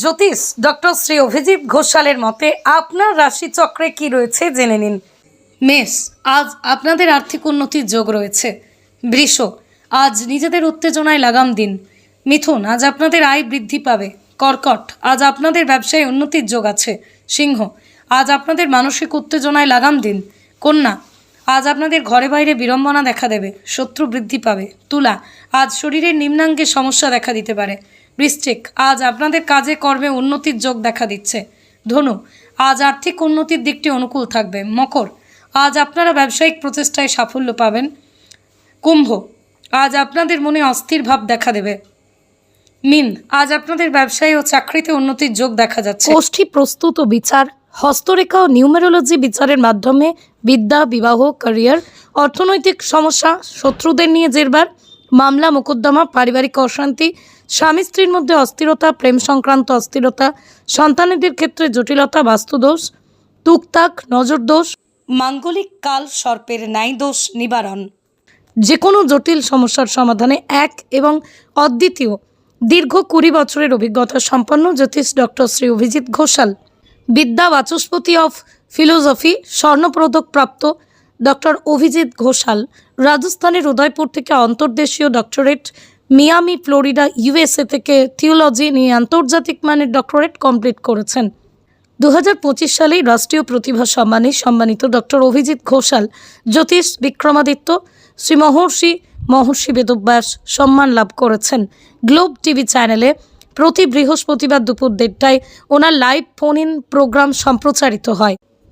জ্যোতিষ doctor Shri Abhijit ঘোষালের মতে আপনার রাশিচক্রে কি রয়েছে জেনে নিন। মেষ, আজ আপনাদের আর্থিক উন্নতির যোগ রয়েছে। বৃষ, আজ নিজেদের উত্তেজনায় লাগাম দিন। মিথুন, আজ আপনাদের আয় বৃদ্ধি পাবে। কর্কট, আজ আপনাদের ব্যবসায় উন্নতির যোগ আছে। সিংহ, আজ আপনাদের মানসিক উত্তেজনায় লাগাম দিন। কন্যা, আজ আপনাদের ঘরে বাইরে বিড়ম্বনা দেখা দেবে। শত্রু বৃদ্ধি পাবে। তুলা, আজ শরীরের নিম্নাঙ্গে সমস্যা দেখা দিতে পারে। বৃশ্চিক আজ আপনাদের কাজে কর্মে উন্নতির যোগ দেখা দিচ্ছে। ধনু, আজ আর্থিক উন্নতির দিকটি অনুকূল থাকবে। মকর, আজ আপনারা ব্যবসায়িক প্রচেষ্টায় সাফল্য পাবেন। কুম্ভ, আজ আপনাদের মনে অস্থির ভাব দেখা দেবে। মিন, আজ আপনাদের ব্যবসায় ও চাকরিতে উন্নতির যোগ দেখা যাচ্ছে। গোষ্ঠী প্রস্তুত ও বিচার, হস্তরেখা ও নিউমেরোলজি বিচারের মাধ্যমে বিদ্যা, বিবাহ, ক্যারিয়ার, অর্থনৈতিক সমস্যা, শত্রুদের নিয়ে জেরবার, মামলা, মোকদ্দমা, পারিবারিক অশান্তি স্বামী স্ত্রীর মধ্যে অস্থিরতা, প্রেম সংক্রান্ত অস্থিরতা, সন্তানেদের ক্ষেত্রে জটিলতা, বাস্তুদোষ, তুকতাক, নজরদোষ, মাঙ্গলিক কাল, সর্পের ন্যায় দোষ নিবারণ। যে কোনো জটিল সমস্যার সমাধানে এক এবং অদ্বিতীয় দীর্ঘ কুড়ি বছরের অভিজ্ঞতা সম্পন্ন জ্যোতিষ ডক্টর শ্রী অভিজিৎ ঘোষাল। বিদ্যা বাচস্পতি অফ ফিলোসফি, স্বর্ণপদক প্রাপ্ত ডক্টর অভিজিৎ ঘোষাল, রাজস্থানের উদয়পুর থেকে অন্তর্দেশীয় ডক্টরেট মিয়ামি, ফ্লোরিডা, ইউএসএ থেকে থিওলজি নিয়ে আন্তর্জাতিক মানের ডক্টরেট কমপ্লিট করেছেন। দু হাজার পঁচিশ সালেই রাষ্ট্রীয় প্রতিভা সম্মানে সম্মানিত ডক্টর অভিজিৎ ঘোষাল, জ্যোতিষ বিক্রমাদিত্য, শ্রী মহর্ষি মহর্ষি বেদব্যাস সম্মান লাভ করেছেন। গ্লোব টিভি চ্যানেলে প্রতি বৃহস্পতিবার দুপুর দেড়টায় ওনার লাইভ ফোন ইন প্রোগ্রাম সম্প্রচারিত হয়।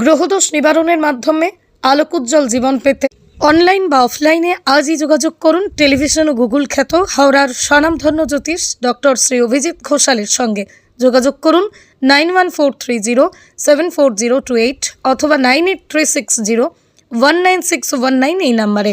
গ্রহদোষ নিবারণের মাধ্যমে আলোকোজ্জ্বল জীবন পেতে। অনলাইন বা অফলাইনে আজই যোগাযোগ করুন টেলিভিশন ও গুগল খ্যাত হাওড়ার স্বনামধন্য জ্যোতিষ ডক্টর শ্রী অভিজিৎ ঘোষালের সঙ্গে। যোগাযোগ করুন nine one four three zero seven four zero two eight অথবা nine eight three six zero one nine six one nine এই নাম্বারে।